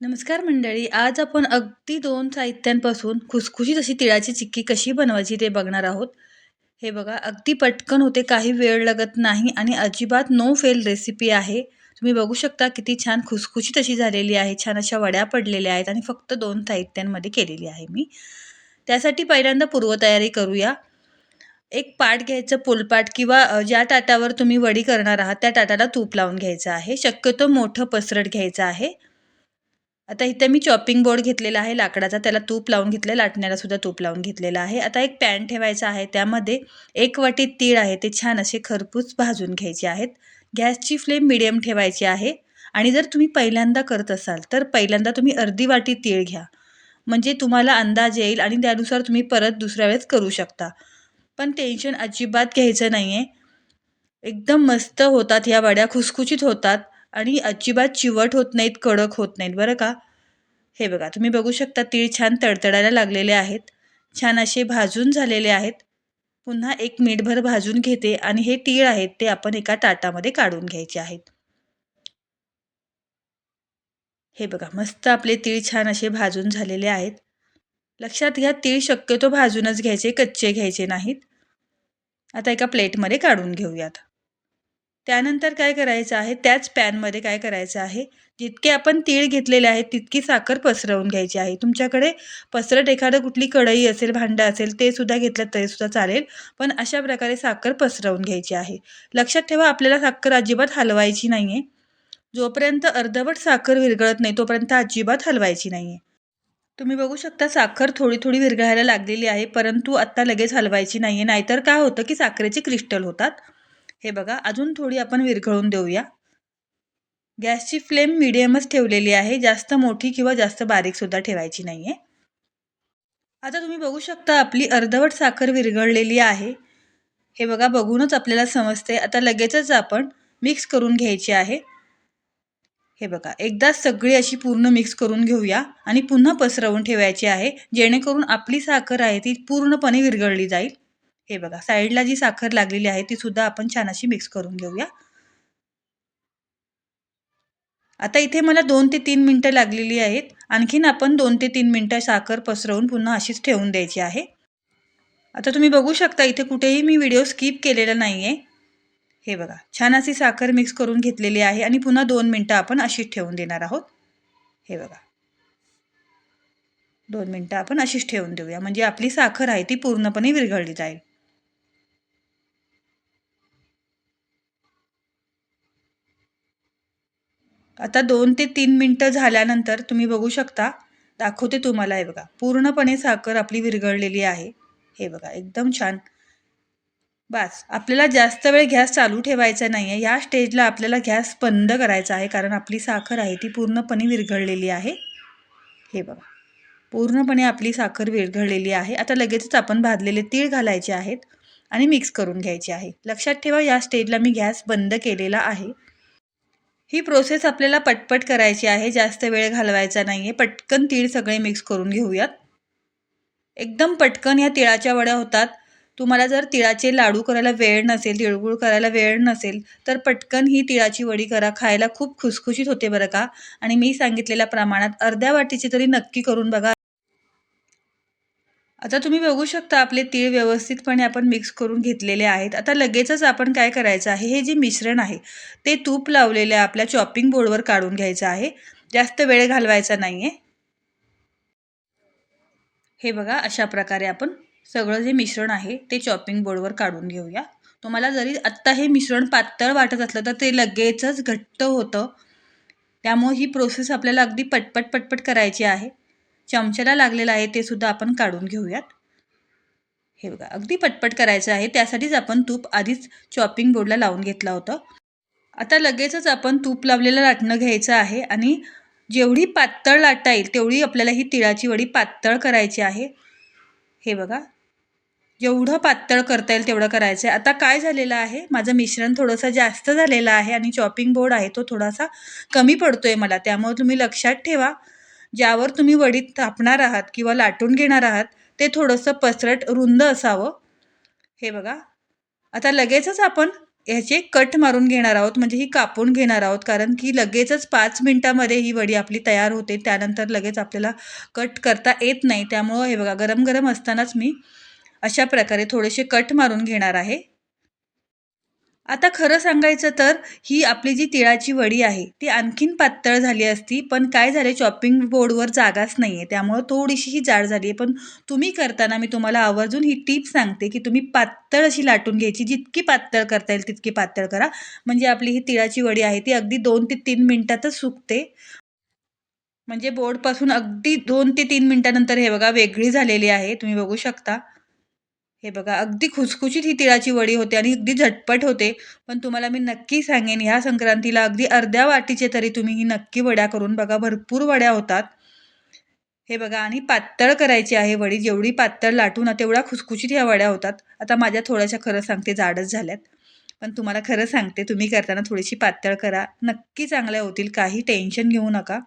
नमस्कार मंडळी आज आपण अगदी दोन साहित्यांपासून खुसखुशीत अशी तिळाची चिक्की कशी बनवायची ते बघणार आहोत. हे बघा अगदी पटकन होते काही वेळ लागत नाही आणि अजिबात नो फेल रेसिपी आहे. तुम्ही बघू शकता किती छान खुसखुशीत अशी झालेली आहे छान अशा वड्या पडलेल्या आहेत आणि फक्त दोन साहित्यांमध्ये केलेली आहे मी. त्यासाठी पहिल्यांदा पूर्वतयारी करूया. एक पाट घ्यायचं पोलपाट किंवा ज्या ताटावर तुम्ही वडी करणार आहात त्या ताटाला तूप लावून घ्यायचं आहे. शक्यतो मोठं पसरट घ्यायचं आहे. आता इथे मी चॉपिंग बोर्ड घेतलेला आहे लाकडाचा. त्याला तूप लावून घेतलं लाटण्याला सुद्धा तूप लावून घेतलेला आहे. आता एक पॅन ठेवायचा आहे त्यामध्ये एक वाटी तीळ आहे ते छान असे खरपूस भाजून घ्यायचे आहेत. गॅसची फ्लेम मिडियम ठेवायची आहे. आणि जर तुम्ही पहिल्यांदा करत असाल तर पहिल्यांदा तुम्ही अर्धी वाटी तीळ घ्या. म्हणजे तुम्हाला अंदाज येईल आणि त्यानुसार तुम्ही परत दुसऱ्या वेळेस करू शकता. पण टेन्शन अजिबात घ्यायचं नाही आहे एकदम मस्त होतात ह्या वड्या खुसखुशीत होतात. आणि अजिबात चिवट होत नाहीत कडक होत नाहीत. बरं का? हे बघा तुम्ही बघू शकता तीळ छान तडतडायला लागलेले आहेत. छान असे भाजून झालेले आहेत. पुन्हा एक मिनिटभर भाजून घेते आणि हे तीळ आहेत ते आपण एका ताटामध्ये काढून घ्यायचे आहेत. हे बघा मस्त आपले तीळ छान असे भाजून झालेले आहेत. लक्षात घ्या तीळ शक्यतो भाजूनच घ्यायचे कच्चे घ्यायचे नाहीत. आता एका प्लेटमध्ये काढून घेऊयात. त्यानंतर काय करायचं आहे? त्याच पॅनमध्ये काय करायचं आहे? जितके आपण तीळ घेतलेले आहेत तितकी साखर पसरवून घ्यायची आहे. तुमच्याकडे पसरट एखादं कुठली कढई असेल भांडं असेल ते सुद्धा घेतलं तरीसुद्धा चालेल. पण अशा प्रकारे साखर पसरवून घ्यायची आहे. लक्षात ठेवा आपल्याला साखर अजिबात हलवायची नाही आहे जोपर्यंत अर्धवट साखर विरघळत नाही तोपर्यंत अजिबात हलवायची नाही आहे तुम्ही बघू शकता साखर थोडी थोडी विरघळायला लागलेली आहे परंतु आत्ता लगेच हलवायची नाही आहे नाहीतर काय होतं की साखरेचे क्रिस्टल होतात. हे बघा अजून थोडी आपण विरघळून देऊया. गॅसची फ्लेम मिडियमच ठेवलेली आहे जास्त मोठी किंवा जास्त बारीकसुद्धा ठेवायची नाही आहे आता तुम्ही बघू शकता आपली अर्धवट साखर विरघळलेली आहे. हे बघा बघूनच आपल्याला समजते आता लगेचच आपण मिक्स करून घ्यायची आहे. हे बघा एकदाच सगळी अशी पूर्ण मिक्स करून घेऊया आणि पुन्हा पसरवून ठेवायची आहे जेणेकरून आपली साखर आहे ती पूर्णपणे विरघळली जाईल. हे बघा साईडला जी साखर लागलेली आहे ती सुद्धा आपण छान अशी मिक्स करून घेऊया. आता इथे मला दोन ते तीन मिनटं लागलेली आहेत. आणखीन आपण दोन ते तीन मिनटं साखर पसरवून पुन्हा अशीच ठेवून द्यायची आहे. आता तुम्ही बघू शकता इथे कुठेही मी व्हिडिओ स्किप केलेला नाही आहे हे बघा छान अशी साखर मिक्स करून घेतलेली आहे आणि पुन्हा दोन मिनटं आपण अशीच ठेवून देणार आहोत. हे बघा. दोन मिनटं आपण अशीच ठेवून देऊया. म्हणजे आपली साखर आहे ती पूर्णपणे विरघळली जाईल. आता दोन ते तीन मिनटं झाल्यानंतर तुम्ही बघू शकता दाखवते तुम्हाला हे बघा. पूर्णपणे साखर आपली विरघळलेली आहे. हे बघा एकदम छान. बस आपल्याला जास्त वेळ गॅस चालू ठेवायचा नाही आहे या स्टेजला आपल्याला गॅस बंद करायचा आहे कारण आपली साखर आहे ती पूर्णपणे विरघळलेली आहे. हे बघा पूर्णपणे आपली साखर विरघळलेली आहे. आता लगेचच आपण भाजलेले तीळ घालायचे आहेत आणि मिक्स करून घ्यायचे आहे. लक्षात ठेवा या स्टेजला मी गॅस बंद केलेला आहे. ही प्रोसेस आपल्याला पटपट करायची आहे. जास्त वेळ घालवायचा नाही आहे पटकन तीळ सगळे मिक्स करून घेऊयात. एकदम पटकन या तिळाच्या वड्या होतात. तुम्हाला जर तिळाचे लाडू करायला वेळ नसेल तिळगुळ करायला वेळ नसेल तर पटकन ही तिळाची वडी करा. खायला खूप खुसखुशीत होते बरं का. आणि मी सांगितलेल्या प्रमाणात अर्ध्या वाटीची तरी नक्की करून बघा. आता तुम्ही बघू शकता आपले तीळ व्यवस्थितपणे आपण मिक्स करून घेतलेले आहेत. आता लगेचच आपण काय करायचं आहे हे जे मिश्रण आहे ते तूप लावलेल्या आपल्या चॉपिंग बोर्डवर काढून घ्यायचं आहे. जास्त वेळ घालवायचा नाही आहे हे बघा अशा प्रकारे आपण सगळं जे मिश्रण आहे ते चॉपिंग बोर्डवर काढून घेऊया. तुम्हाला जरी आत्ता हे मिश्रण पातळ वाटत असलं तर ते लगेचच घट्ट होतं. त्यामुळे ही प्रोसेस आपल्याला अगदी पटपट पटपट करायची आहे. चमच्याला लागलेलं आहे ते सुद्धा आपण काढून घेऊयात. हे बघा अगदी पटपट करायचं आहे. त्यासाठीच आपण तूप आधीच चॉपिंग बोर्डला लावून घेतलं होतं. आता लगेचच आपण तूप लावलेलं लाटणं घ्यायचं आहे आणि जेवढी पातळ लाटता येईल तेवढी आपल्याला ही तिळाची वडी पातळ करायची आहे. हे बघा जेवढं पातळ करता येईल तेवढं करायचं आहे. आता काय झालेलं आहे? माझं मिश्रण थोडंसं जास्त झालेलं आहे आणि चॉपिंग बोर्ड आहे तो थोडासा कमी पडतो आहे मला. त्यामुळे तुम्ही लक्षात ठेवा. ज्यावर तुम्ही वडीत थापणार आहात किंवा लाटून घेणार आहात ते थोडंसं पसरट रुंद असावं. हे बघा. आता लगेचच आपण ह्याचे कट मारून घेणार आहोत म्हणजे ही कापून घेणार आहोत कारण की लगेचच पाच मिनटामध्ये ही वडी आपली तयार होते त्यानंतर लगेच आपल्याला कट करता येत नाही. त्यामुळं हे बघा गरम गरम असतानाच मी अशा प्रकारे थोडेसे कट मारून घेणार आहे. आता खरं सांगायचं तर ही आपली जी तिळाची वडी आहे ती आणखीन पातळ झाली असती पण काय झाले चॉपिंग बोर्डवर जागाच नाही आहे त्यामुळं थोडीशी ही जाड झाली आहे पण तुम्ही करताना मी तुम्हाला आवर्जून ही टीप सांगते की तुम्ही पातळ अशी लाटून घ्यायची. जितकी पातळ करता येईल तितकी पातळ करा. म्हणजे आपली ही तिळाची वडी आहे ती अगदी दोन ते तीन मिनटातच सुकते. म्हणजे बोर्डपासून अगदी दोन ते तीन मिनटानंतर हे बघा वेगळी झालेली आहे. तुम्ही बघू शकता. हे बघा अगदी खुसखुशीत ही तिळाची वडी होते आणि अगदी झटपट होते. पण तुम्हाला मी नक्की सांगेन ह्या संक्रांतीला अगदी अर्ध्या वाटीचे तरी तुम्ही ही नक्की वड्या करून बघा. भरपूर वड्या होतात. हे बघा आणि पातळ करायची आहे वडी. जेवढी पातळ लाटू ना तेवढ्या खुसखुशीत ह्या वड्या होतात. आता माझ्या थोड्याशा खरं सांगते जाडच झाल्यात. पण तुम्हाला खरं सांगते तुम्ही करताना थोडीशी पातळ करा. नक्की चांगल्या होतील. काही टेन्शन घेऊ नका.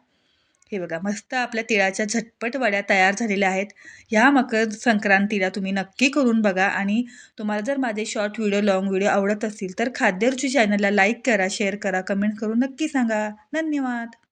हे बघा मस्त आपल्या तिळाच्या झटपट वड्या तयार झालेल्या आहेत. ह्या मकर संक्रांतीला तुम्ही नक्की करून बघा आणि तुम्हाला जर माझे शॉर्ट व्हिडिओ लॉंग व्हिडिओ आवडत असतील तर खाद्यरुची चॅनलला लाईक करा शेअर करा कमेंट करून नक्की सांगा. धन्यवाद.